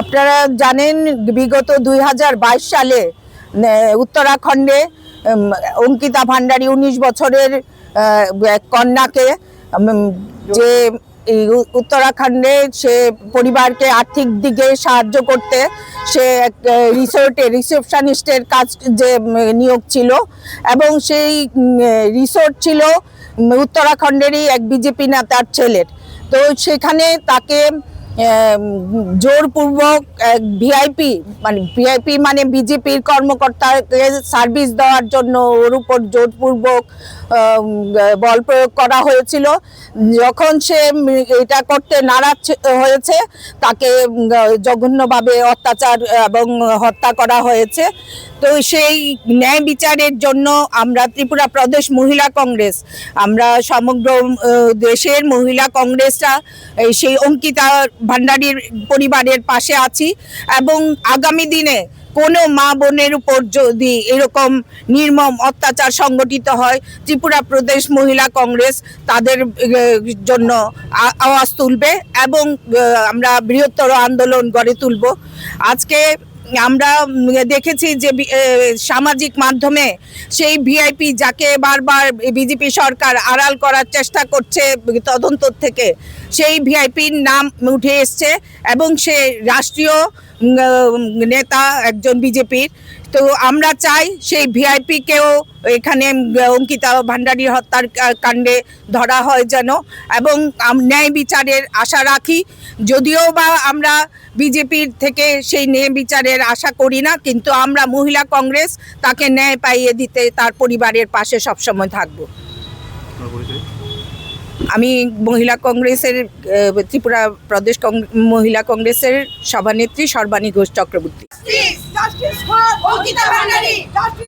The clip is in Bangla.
আপনারা জানেন বিগত দুই হাজার বাইশ সালে উত্তরাখণ্ডে অঙ্কিতা ভান্ডারী উনিশ বছরের কন্যাকে যে উত্তরাখণ্ডে সে পরিবারকে আর্থিক দিকে সাহায্য করতে, সে এক রিসোর্টে, রিসেপশনিস্টের কাজ যে নিয়োগ ছিল এবং সেই রিসোর্ট ছিল উত্তরাখণ্ডেরই এক বিজেপি নেতার ছেলের। তো সেখানে তাকে জোরপূর্বক ভিআইপি মানে ভিআইপি মানে বিজেপির কর্মকর্তাকে সার্ভিস দেওয়ার জন্য ওর উপর জোরপূর্বক বল প্রয়োগ করা হয়েছিল। যখন সে এটা করতে নারাজ হয়েছে, তাকে জঘন্যভাবে অত্যাচার এবং হত্যা করা হয়েছে। তো সেই ন্যায় বিচারের জন্য আমরা ত্রিপুরা প্রদেশ মহিলা কংগ্রেস, আমরা সমগ্র দেশের মহিলা কংগ্রেসরা সেই অঙ্কিতা ভান্ডারীর পরিবারের পাশে আছি এবং আগামী দিনে কোনো মা বোনের উপর যদি এরকম নির্মম অত্যাচার সংগঠিত হয়, ত্রিপুরা প্রদেশ মহিলা কংগ্রেস তাদের জন্য আওয়াজ তুলবে এবং আমরা বৃহত্তর আন্দোলন গড়ে তুলব। আজকে আমরা দেখেছি যে সামাজিক মাধ্যমে সেই ভিআইপি যাকে বারবার বিজেপি সরকার আড়াল করার চেষ্টা করছে তদন্ত থেকে, সেই ভিআইপির নাম উঠে এসছে এবং সে রাষ্ট্রীয় নেতা, একজন বিজেপির। তো আমরা চাই সেই ভিআইপিকেও এখানে অঙ্কিতা ভান্ডারীর হত্যার কাণ্ডে ধরা হয় যেন। এবং ন্যায় বিচারের আশা রাখি। যদিও বা আমরা বিজেপির থেকে সেই ন্যায় বিচারের আশা করি না, কিন্তু আমরা মহিলা কংগ্রেস তাকে ন্যায় পাইয়ে দিতে তার পরিবারের পাশে সবসময় থাকব। আমি মহিলা কংগ্রেসের ত্রিপুরা প্রদেশ মহিলা কংগ্রেসের সভানেত্রী সর্বাণী ঘোষ চক্রবর্তী।